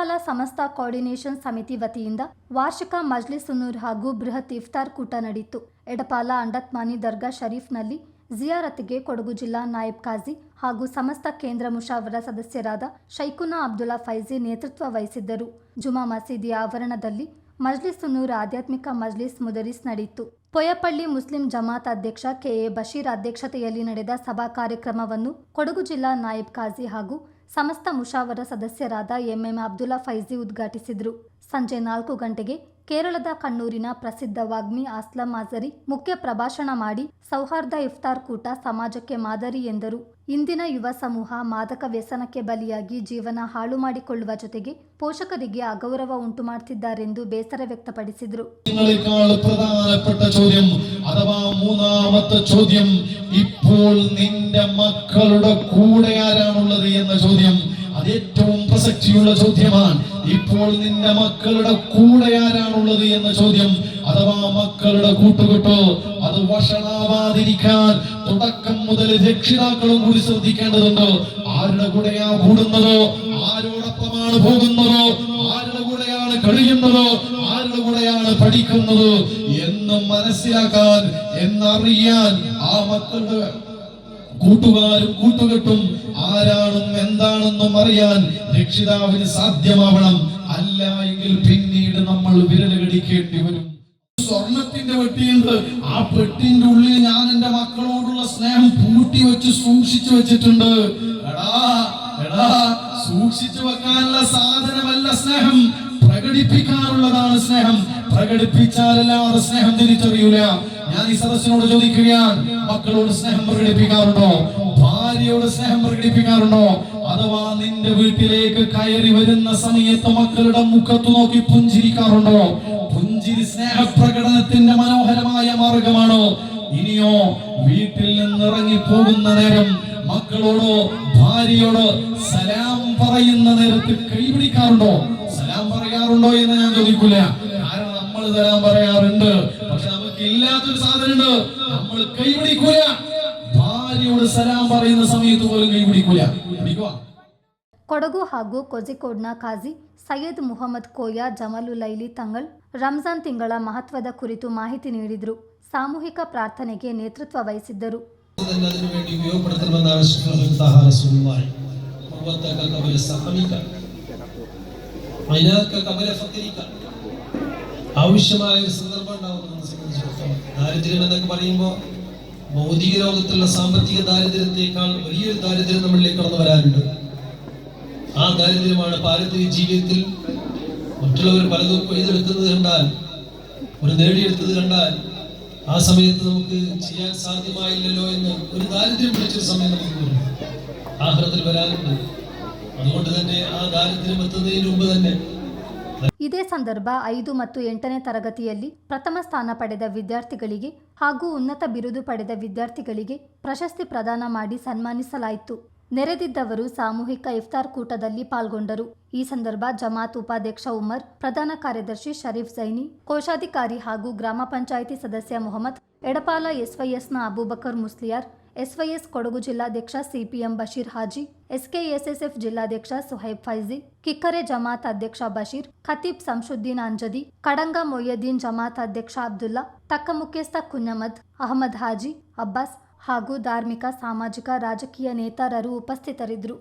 ಎಡಪಾಲ ಸಮಸ್ತ ಕೋಆರ್ಡಿನೇಷನ್ ಸಮಿತಿ ವತಿಯಿಂದ ವಾರ್ಷಿಕ ಮಜ್ಲಿಸ್ ಸುನೂರ್ ಹಾಗೂ ಬೃಹತ್ ಇಫ್ತಾರ್ ಕೂಟ ನಡೆಯಿತು ಎಡಪಾಲ, ಅಂಡತ್ಮಾನಿ, ದರ್ಗಾ ಶರೀಫ್ನಲ್ಲಿ ಜಿಯಾರತ್ಗೆ ಕೊಡಗು ಜಿಲ್ಲಾ ನಾಯಬ್ ಖಾಜಿ ಹಾಗೂ ಸಮಸ್ತ ಕೇಂದ್ರ ಮುಷಾವರ ಸದಸ್ಯರಾದ ಶೈಕುನಾ ಅಬ್ದುಲ್ಲಾ ಫೈಜಿ ನೇತೃತ್ವ ವಹಿಸಿದ್ದರು. ಜುಮಾ ಮಸೀದಿಯ ಆವರಣದಲ್ಲಿ ಮಜ್ಲಿಸ್ ನೂರ ಆಧ್ಯಾತ್ಮಿಕ ಮಜ್ಲಿಸ್ ಮುದರಿಸ್ ನಡೆಯಿತು ಪೊಯಪಳ್ಳಿ ಮುಸ್ಲಿಂ ಜಮಾತ್ ಅಧ್ಯಕ್ಷ ಕೆ. ಎ. ಬಶೀರ್ ಅಧ್ಯಕ್ಷತೆಯಲ್ಲಿ ನಡೆದ ಸಭಾ ಕಾರ್ಯಕ್ರಮವನ್ನು ಕೊಡಗು ಜಿಲ್ಲಾ ನಾಯಬ್ ಖಾಜಿ ಹಾಗೂ ಸಮಸ್ತ ಮುಷಾವರ ಸದಸ್ಯರಾದ ಎಂಎಂ ಅಬ್ದುಲ್ಲಾ ಫೈಜಿ ಉದ್ಘಾಟಿಸಿದರು. ಸಂಜೆ ನಾಲ್ಕು ಗಂಟೆಗೆ ಕೇರಳದ ಕಣ್ಣೂರಿನ ಪ್ರಸಿದ್ಧ ವಾಗ್ಮಿ ಅಸ್ಲಂ ಅಜರಿ ಮುಖ್ಯ ಪ್ರಭಾಷಣ ಮಾಡಿ ಸೌಹಾರ್ದ ಇಫ್ತಾರ್ ಕೂಟ ಸಮಾಜಕ್ಕೆ ಮಾದರಿ ಎಂದರು. ಇಂದಿನ ಯುವ ಸಮೂಹ ಮಾದಕ ವ್ಯಸನಕ್ಕೆ ಬಲಿಯಾಗಿ ಜೀವನ ಹಾಳು ಮಾಡಿಕೊಳ್ಳುವ ಜೊತೆಗೆ ಪೋಷಕರಿಗೆ ಅಗೌರವ ಉಂಟು ಮಾಡುತ್ತಿದ್ದಾರೆಂದು ಬೇಸರ ವ್ಯಕ್ತಪಡಿಸಿದರು. പ്രധാനപ്പെട്ട പ്രസക്തിയുള്ള ചോദ്യമാണ് ഇപ്പോൾ നിന്റെ മക്കളുടെ കൂടെ ആരാണുള്ളത് എന്ന ചോദ്യം. അഥവാ മക്കളുടെ കൂട്ടുകെട്ടോ അത് വഷളാവാതിരിക്കാൻ തുടക്കം മുതൽ രക്ഷിതാക്കളും കൂടി ശ്രദ്ധിക്കേണ്ടതുണ്ട്? ആരുടെ കൂടെയാ കൂടുന്നതോ? ആരോടൊപ്പമാണ് പോകുന്നതോ? ആരുടെ കൂടെയാണ് കഴിയുന്നതോ ആരുടെ കൂടെയാണ് പഠിക്കുന്നതോ? എന്ന് മനസ്സിലാക്കാൻ എന്നറിയാൻ ആ മക്കളുടെ കൂട്ടുകാരും കൂട്ടുകെട്ടും ആരാണും എന്താണെന്നും അറിയാൻ രക്ഷിതാവിന് സാധ്യമാവണം. അല്ല എങ്കിൽ പിന്നീട് നമ്മൾ വിരലുകടിക്കേണ്ടി വരും. സ്വർണത്തിന്റെ പെട്ടിയുണ്ട് ആ പെട്ടിന്റെ ഉള്ളിൽ ഞാൻ എന്റെ മക്കളോടുള്ള സ്നേഹം പൂട്ടി വെച്ച് സൂക്ഷിച്ചു വെച്ചിട്ടുണ്ട്. എടാ എടാ സൂക്ഷിച്ചു വെക്കാനുള്ള സാധനമല്ല സ്നേഹം. പ്രകടിപ്പിക്കാനുള്ളതാണ് സ്നേഹം. പ്രകടിപ്പിച്ചാലല്ലാതെ സ്നേഹം തിരിച്ചറിയൂല. ഞാൻ ഈ സദസ്സിനോട് ചോദിക്കുകയാണ് മക്കളോട് സ്നേഹം പ്രകടിപ്പിക്കാറുണ്ടോ? ഭാര്യയോട് സ്നേഹം പ്രകടിപ്പിക്കാറുണ്ടോ? അഥവാ നിന്റെ വീട്ടിലേക്ക് കയറി വരുന്ന സമയത്ത് മക്കളുടെ മുഖത്ത് നോക്കി പുഞ്ചിരിക്കാറുണ്ടോ? പുഞ്ചിരി സ്നേഹപ്രകടനത്തിന്റെ മനോഹരമായ മാർഗമാണോ? ഇനിയോ വീട്ടിൽ നിന്ന് ഇറങ്ങി പോകുന്ന നേരം മക്കളോടോ ഭാര്യയോടോ സലാം പറയുന്ന നേരത്ത് കൈപിടിക്കാറുണ്ടോ? സലാം പറയാറുണ്ടോ എന്ന് ഞാൻ ചോദിക്കൂല കാരണം നമ്മൾ സലാം പറയാറുണ്ട് പക്ഷെ നമുക്ക് ഇല്ലാത്തൊരു സാധനമുണ്ട് നമ്മൾ കൈപിടിക്കൂല ഭാര്യയോട് സലാം പറയുന്ന സമയത്ത് പോലും കൈപിടിക്കൂല പിടിക്കുക ಕೊಡಗು ಹಾಗೂ ಕೋಜಿಕೋಡ್ನ ಕಾಜಿ ಸೈಯದ್ ಮುಹಮ್ಮದ್ ಕೋಯ ಜಮಲುಲೈಲಿ ತಂಗಳ್ ರಂಜಾನ್ ತಿಂಗಳ ಮಹತ್ವದ ಕುರಿತು ಮಾಹಿತಿ ನೀಡಿದರು ಸಾಮೂಹಿಕ ಪ್ರಾರ್ಥನೆಗೆ ನೇತೃತ್ವ ವಹಿಸಿದ್ದರು തന്നെ ആവശ്യമായ ഒരു സന്ദർഭം ഉണ്ടാവും നമ്മളെ സംബന്ധിച്ചിടത്തോളം ദാരിദ്ര്യം എന്നൊക്കെ പറയുമ്പോൾ ഭൗതിക ലോകത്തുള്ള സാമ്പത്തിക ദാരിദ്ര്യത്തെക്കാൾ വലിയൊരു ദാരിദ്ര്യം നമ്മളിലേക്ക് കടന്നു വരാറുണ്ട് ആ ദാരിദ്ര്യമാണ് പാരമ്പര്യ ജീവിതത്തിൽ മറ്റുള്ളവർ പലതും കൊയ്തെടുക്കുന്നത് കണ്ടാൽ ഒരു നേടിയെടുത്തത് കണ്ടാൽ ആ സമയത്ത് നമുക്ക് ചെയ്യാൻ സാധ്യമായില്ലല്ലോ എന്ന് ഒരു ദാരിദ്ര്യം പിടിച്ചൊരു സമയം നമുക്ക് ആഹ്ലത്തിൽ വരാനുണ്ട്. അതുകൊണ്ട് തന്നെ ആ ദാരിദ്ര്യം എത്തുന്നതിന് മുമ്പ് തന്നെ ಇದೇ ಸಂದರ್ಭ ಐದು ಮತ್ತು ಎಂಟನೇ ತರಗತಿಯಲ್ಲಿ ಪ್ರಥಮ ಸ್ಥಾನ ಪಡೆದ ವಿದ್ಯಾರ್ಥಿಗಳಿಗೆ ಹಾಗೂ ಉನ್ನತ ಬಿರುದು ಪಡೆದ ವಿದ್ಯಾರ್ಥಿಗಳಿಗೆ ಪ್ರಶಸ್ತಿ ಪ್ರದಾನ ಮಾಡಿ ಸನ್ಮಾನಿಸಲಾಯಿತು ನೆರೆದಿದ್ದವರು ಸಾಮೂಹಿಕ ಇಫ್ತಾರ್ ಕೂಟದಲ್ಲಿ ಪಾಲ್ಗೊಂಡರು ಈ ಸಂದರ್ಭ ಜಮಾತ್ ಉಪಾಧ್ಯಕ್ಷ ಉಮರ್ ಪ್ರಧಾನ ಕಾರ್ಯದರ್ಶಿ ಶರೀಫ್ ಜೈನಿ ಕೋಶಾಧಿಕಾರಿ ಹಾಗೂ ಗ್ರಾಮ ಪಂಚಾಯಿತಿ ಸದಸ್ಯ ಮೊಹಮ್ಮದ್ ಎಡಪಾಲ ಎಸ್ವೈಎಸ್ನ ಅಬೂಬಕರ್ ಮುಸ್ಲಿಯಾರ್ ಎಸ್ವೈಎಸ್ ಕೊಡಗು ಜಿಲ್ಲಾಧ್ಯಕ್ಷ ಸಿಪಿಎಂ ಬಶೀರ್ ಹಾಜಿ, ಎಸ್ಕೆಎಸ್ಎಸ್ಎಫ್ ಜಿಲ್ಲಾಧ್ಯಕ್ಷ ಸುಹೈಬ್ ಫೈಜಿ ಕಿಕ್ಕರೆ ಜಮಾತ್ ಅಧ್ಯಕ್ಷ ಬಶೀರ್, ಖತೀಬ್ ಸಂಶುದ್ದೀನ್ ಅಂಜದಿ, ಕಡಂಗ ಮೊಯ್ಯದ್ದೀನ್ ಜಮಾತ್ ಅಧ್ಯಕ್ಷ ಅಬ್ದುಲ್ಲಾ, ತಕ್ಕ ಮುಖ್ಯಸ್ಥ ಕುನ್ನಮದ್, ಅಹಮದ್ ಹಾಜಿ, ಅಬ್ಬಾಸ್ ಹಾಗೂ ಧಾರ್ಮಿಕ, ಸಾಮಾಜಿಕ, ರಾಜಕೀಯ ನೇತಾರರು ಉಪಸ್ಥಿತರಿದ್ದರು.